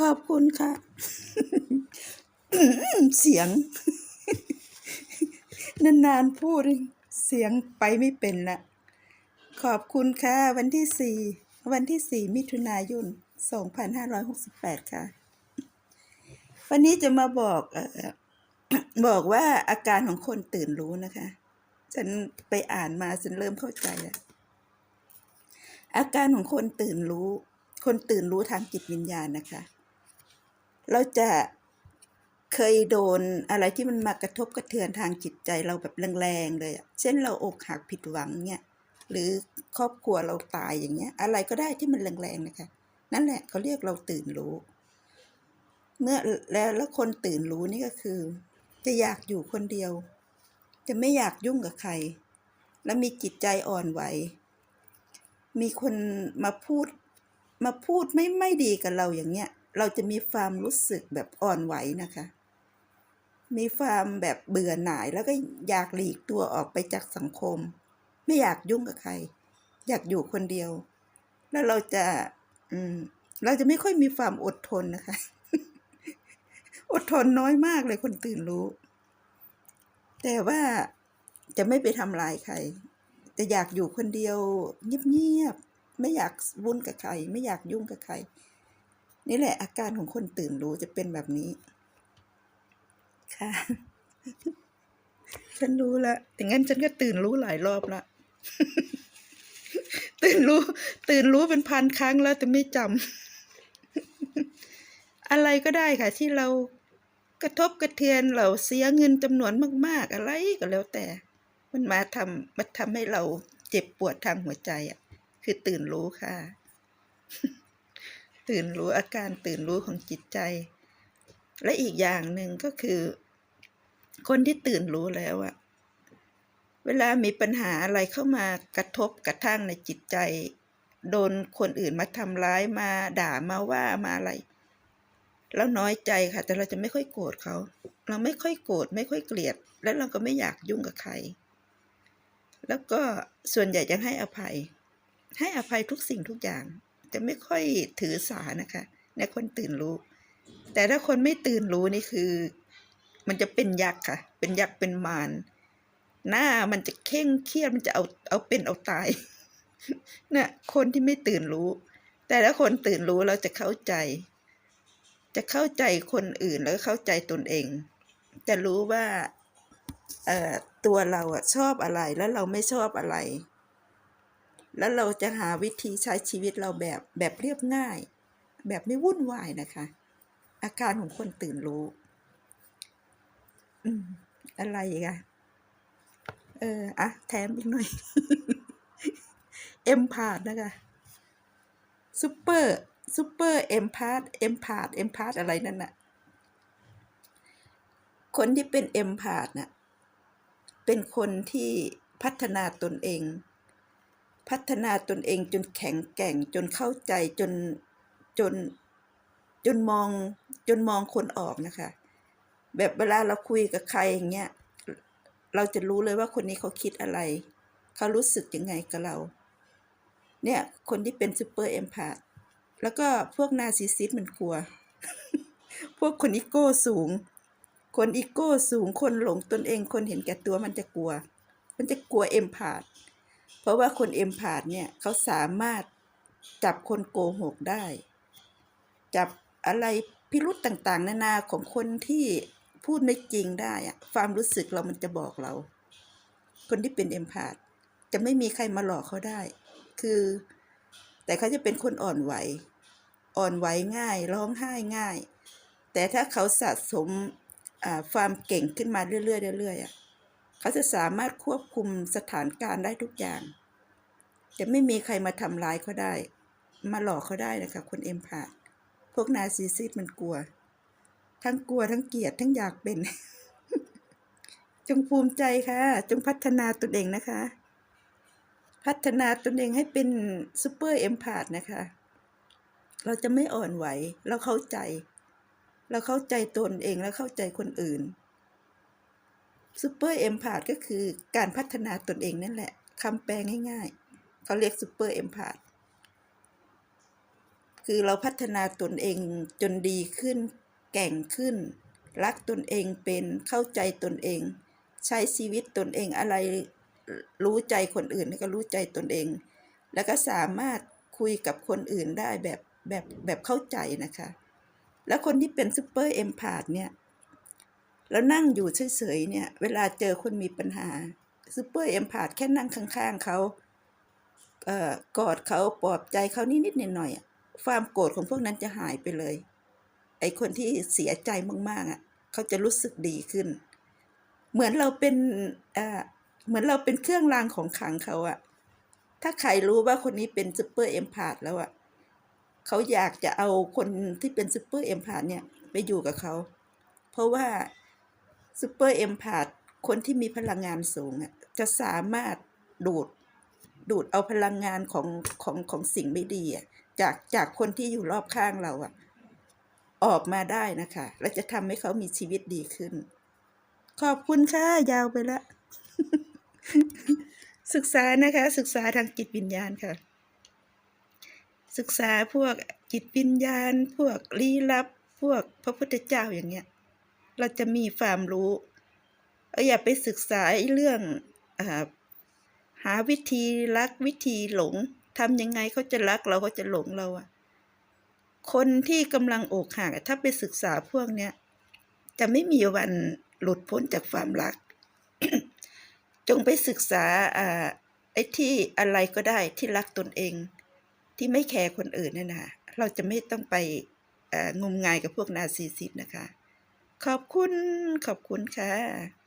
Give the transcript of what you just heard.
ขอบคุณค่ะ เสียง นานๆพูดเสียงไปไม่เป็นละ ขอบคุณค่ะ วันที่สี่วันที่สี่มิถุนายนสองพันห้าร้อยหกสิบแปดค่ะ วันนี้จะมาบอกออบอกว่าอาการของคนตื่นรู้นะคะ ฉันไปอ่านมาฉันเริ่มเข้าใจแล้วอาการของคนตื่นรู้ คนตื่นรู้ทางจิตวิญญาณนะคะ เราจะเคยโดนอะไรที่มันมากระทบกระเทือนทางจิตใจเราแบบแรงๆเลยเช่นเราอกหักผิดหวังเนี่ยหรือครอบครัวเราตายอย่างเงี้ย อะไรก็ได้ที่มันแรงๆนะคะ นั่นแหละเขาเรียกเราตื่นรู้ เมื่อแล้วแล้วคนตื่นรู้นี่ก็คือ จะอยากอยู่คนเดียว จะไม่อยากยุ่งกับใคร และมีจิตใจอ่อนไหว มีคนมาพูดมาพูดไม่ไม่ดีกับเราอย่างเงี้ย เราจะมีความรู้สึกแบบอ่อนไหวนะคะ มีความแบบเบื่อหน่ายแล้วก็อยากหลีกตัวออกไปจากสังคม ไม่อยากยุ่งกับใคร อยากอยู่คนเดียว แล้วเราจะ อืม เราจะไม่ค่อยมีความอดทนนะคะ อดทนน้อยมากเลยคนตื่นรู้ แต่ว่าจะไม่ไปทำลายใครจะอยากอยู่คนเดียวเงียบๆไม่อยากวุ่นกับใคร ไม่อยากยุ่งกับใคร นี่แหละอาการของคนตื่นรู้จะเป็นแบบนี้ ค่ะ ฉันรู้ละแต่งั้นฉันก็ตื่นรู้หลายรอบละตื่นรู้ ตื่นรู้เป็นพันครั้งแล้วแต่ไม่จำอะไรก็ได้ค่ะ ที่เรากระทบกระเทือนเราเสียเงินจำนวนมาก ๆ อะไรก็แล้วแต่ มันมาทำมาทำให้เราเจ็บปวดทางหัวใจอะ คือตื่นรู้ค่ะ ตื่นรู้อาการตื่นรู้ของจิตใจ และอีกอย่างหนึ่งก็คือ คนที่ตื่นรู้แล้วอะเวลามีปัญหาอะไรเข้ามากระทบกระทั่งในจิตใจ โดนคนอื่นมาทำร้ายมาด่ามาว่ามาอะไร แล้วน้อยใจค่ะ แต่เราจะไม่ค่อยโกรธเขา เราไม่ค่อยโกรธไม่ค่อยเกลียด แล้วเราก็ไม่อยากยุ่งกับใคร แล้วก็ส่วนใหญ่จะให้อภัย ให้อภัยทุกสิ่งทุกอย่าง จะไม่ค่อยถือสานะคะ ในคนตื่นรู้ แต่ถ้าคนไม่ตื่นรู้นี่คือ มันจะเป็นยักษ์ค่ะ เป็นยักษ์เป็นมารหน้ามันจะเข่งเครียดมันจะเอาเอาเป็นเอาตายเนี่ยคนที่ไม่ตื่นรู้ แต่ถ้าคนตื่นรู้เราจะเข้าใจ จะเข้าใจคนอื่นแล้วเข้าใจตนเอง จะรู้ว่าเอ่อตัวเราอะชอบอะไรแล้วเราไม่ชอบอะไร แล้วเราจะหาวิธีใช้ชีวิตเราแบบแบบเรียบง่าย แบบไม่วุ่นวายนะคะ อาการของคนตื่นรู้ อืม อะไรอีกอะเอออะแถมอีกหน่อย เอ็มพาดนะคะซูเปอร์ซูเปอร์เอ็มพาดเอ็มพาดเอ็มพาดอะไรนั่นน่ะ คนที่เป็นเอ็มพาดน่ะ เป็นคนที่พัฒนาตนเอง พัฒนาตนเองจนแข็งแกร่งจนเข้าใจจนจนจนมองจนมองคนออกนะคะ แบบเวลาเราคุยกับใครอย่างเงี้ยเราจะรู้เลยว่าคนนี้เขาคิดอะไร เขารู้สึกยังไงกับเรา เนี่ย คนที่เป็นซูเปอร์เอมพาแล้วก็พวกนาซิซิสมันกลัว พวกคนอีโก้สูง คนอีโก้สูงคนหลงตนเองคนเห็นแก่ตัวมันจะกลัว มันจะกลัวเอมพา เพราะว่าคนเอ็มพาเนี่ยเขาสามารถจับคนโกหกได้ จับอะไรพิรุษต่างๆ นานาของคนที่พูดไม่จริงได้อะความรู้สึกเรามันจะบอกเรา คนที่เป็นเอ็มพาจะไม่มีใครมาหลอกเขาได้ คือ แต่เขาจะเป็นคนอ่อนไหว อ่อนไหวง่าย ร้องไห้ง่าย แต่ถ้าเขาสะสมความเก่งขึ้นมาเรื่อยๆเรื่อยๆอะเขาจะสามารถควบคุมสถานการณ์ได้ทุกอย่าง จะไม่มีใครมาทำร้ายเขาได้ มาหลอกเขาได้นะคะ คนเอ็มพาธพวกนาซิสซิสมันกลัว ทั้งกลัวทั้งเกลียดทั้งอยากเป็น จงภูมิใจค่ะ จงพัฒนาตนเองนะคะ พัฒนาตนเองให้เป็นซูเปอร์เอ็มพาธนะคะ เราจะไม่อ่อนไหว เราเข้าใจ เราเข้าใจตนเองแล้วเข้าใจคนอื่นซูเปอร์เอ็มพาธก็คือการพัฒนาตนเองนั่นแหละคำแปลง่ายๆ เขาเรียกซูเปอร์เอมพาธคือเราพัฒนาตนเองจนดีขึ้น แก่งขึ้น รักตนเองเป็นเข้าใจตนเอง ใช้ชีวิตตนเองอะไรรู้ใจคนอื่นก็รู้ใจตนเอง แล้วก็สามารถคุยกับคนอื่นได้แบบแบบแบบเข้าใจนะคะ แล้วคนที่เป็นซูเปอร์เอมพาธเนี่ยแล้วนั่งอยู่เฉยๆเนี่ย เวลาเจอคนมีปัญหาซูเปอร์เอมพาธแค่นั่งข้างๆเขา กอดเขาปลอบใจเขานิดๆหน่อยๆความโกรธของพวกนั้นจะหายไปเลย ไอ้คนที่เสียใจมากๆอะเขาจะรู้สึกดีขึ้น เหมือนเราเป็นเหมือนเราเป็นเครื่องรางของขังเขาอะถ้าใครรู้ว่าคนนี้เป็นซูเปอร์เอมพาธแล้วอะเขาอยากจะเอาคนที่เป็นซูเปอร์เอมพาธเนี่ยไปอยู่กับเขา เพราะว่าซูเปอร์เอมพาธคนที่มีพลังงานสูงอะจะสามารถดูด ดูดเอาพลังงานของของของสิ่งไม่ดีอะจากจากคนที่อยู่รอบข้างเราอะออกมาได้นะคะ และจะทำให้เขามีชีวิตดีขึ้น ขอบคุณค่ะยาวไปละ ศึกษานะคะ ศึกษาทางจิตวิญญาณค่ะ ศึกษาพวกจิตวิญญาณ พวกลี้ลับ พวกพระพุทธเจ้าอย่างเงี้ย เราจะมีความรู้เอออย่าไปศึกษาเรื่องอ่า หาวิธีรักวิธีหลงทำยังไงเขาจะรักเราเขาจะหลงเราอะคนที่กำลังอกหักถ้าไปศึกษาพวกเนี้ยจะไม่มีวันหลุดพ้นจากความรัก จงไปศึกษาอ่าไอ้ที่อะไรก็ได้ที่รักตนเอง ที่ไม่แคร์คนอื่นนั่นนะเราจะไม่ต้องไปงมงายกับพวกนาซิสซิสต์นะคะ ขอบคุณขอบคุณค่ะ